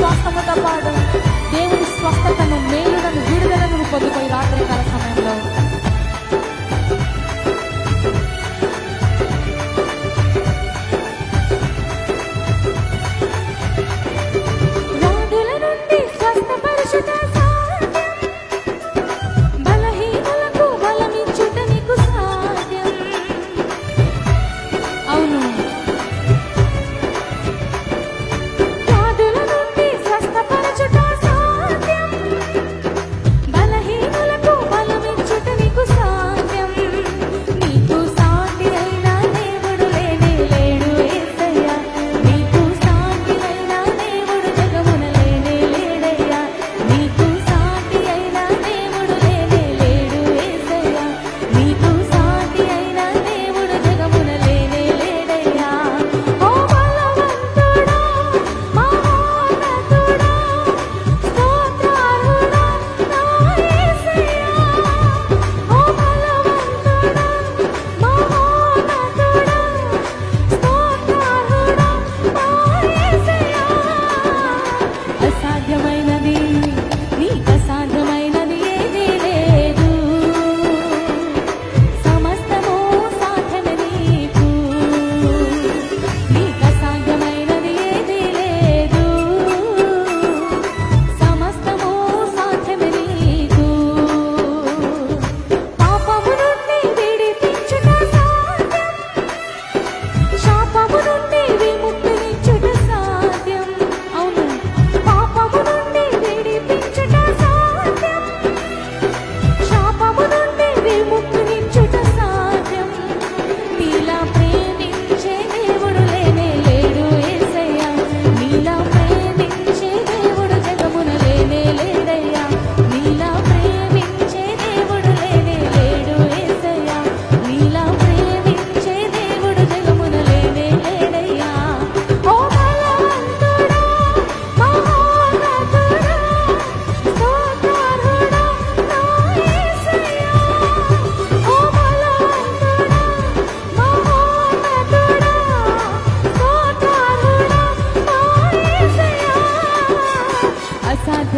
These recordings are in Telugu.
విశ్వాసముతో పాడు దేవుని స్వస్థతను మేలులను విడుదలను పొందుకొని రాత్రి కాలం 在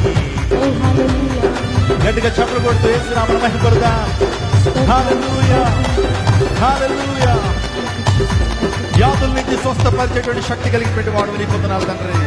గట్టిగా చెప్పలు కొడుతూ వేసి రామణ మహిమపడదాం వ్యాధుల నుంచి స్వస్థపరిచేటువంటి శక్తి కలిగినటువంటి వాడు నీ పొందనాలు తండ్రి.